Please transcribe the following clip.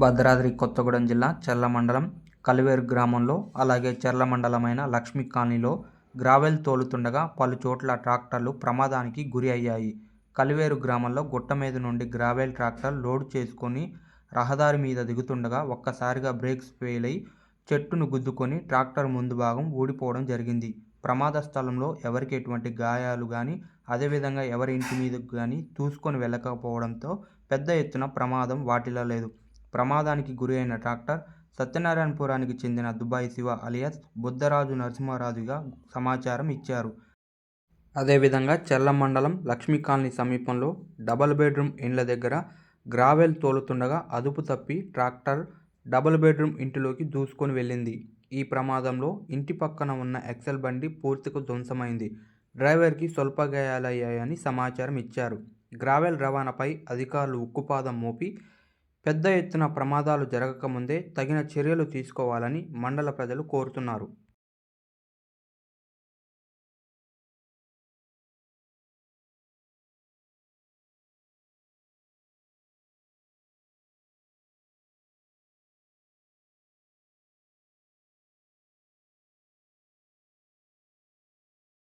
భద్రాద్రి కొత్తగూడెం జిల్లా చెర్ల మండలం కలివేరు గ్రామంలో అలాగే చెర్ల మండలమైన లక్ష్మీ కాలనీలో గ్రావెల్ తోలుతుండగా పలు చోట్ల ట్రాక్టర్లు ప్రమాదానికి గురి అయ్యాయి. కలివేరు గ్రామంలో గుట్ట మీద నుండి గ్రావెల్ ట్రాక్టర్ లోడ్ చేసుకొని రహదారి మీద దిగుతుండగా ఒక్కసారిగా బ్రేక్స్ ఫెయిల్ అయి చెట్టును గుద్దుకొని ట్రాక్టర్ ముందు భాగం ఊడిపోవడం జరిగింది. ప్రమాద స్థలంలో ఎవరికి ఎటువంటి గాయాలు కానీ అదేవిధంగా ఎవరి ఇంటి మీదకు కానీ చూసుకొని వెళ్ళకపోవడంతో పెద్ద ఎత్తున ప్రమాదం వాటిల్లలేదు ప్రమాదానికి గురి అయిన ట్రాక్టర్ సత్యనారాయణపురానికి చెందిన దుబాయ్ శివ అలియాస్ బుద్ధరాజు నరసింహారాజుగా సమాచారం ఇచ్చారు. అదేవిధంగా చెర్ల మండలం లక్ష్మీ కాలనీ సమీపంలో డబల్ బెడ్రూమ్ ఇండ్ల దగ్గర గ్రావెల్ తోలుతుండగా అదుపు తప్పి ట్రాక్టర్ డబుల్ బెడ్రూమ్ ఇంటిలోకి దూసుకొని వెళ్ళింది. ఈ ప్రమాదంలో ఇంటి పక్కన ఉన్న ఎక్సెల్ బండి పూర్తిగా ధ్వంసమైంది. డ్రైవర్కి స్వల్ప గాయాలయ్యాయని సమాచారం ఇచ్చారు. గ్రావెల్ రవాణాపై అధికారులు ఉక్కుపాదం మోపి పెద్ద ఎత్తున ప్రమాదాలు జరగకముందే తగిన చర్యలు తీసుకోవాలని మండల ప్రజలు కోరుతున్నారు.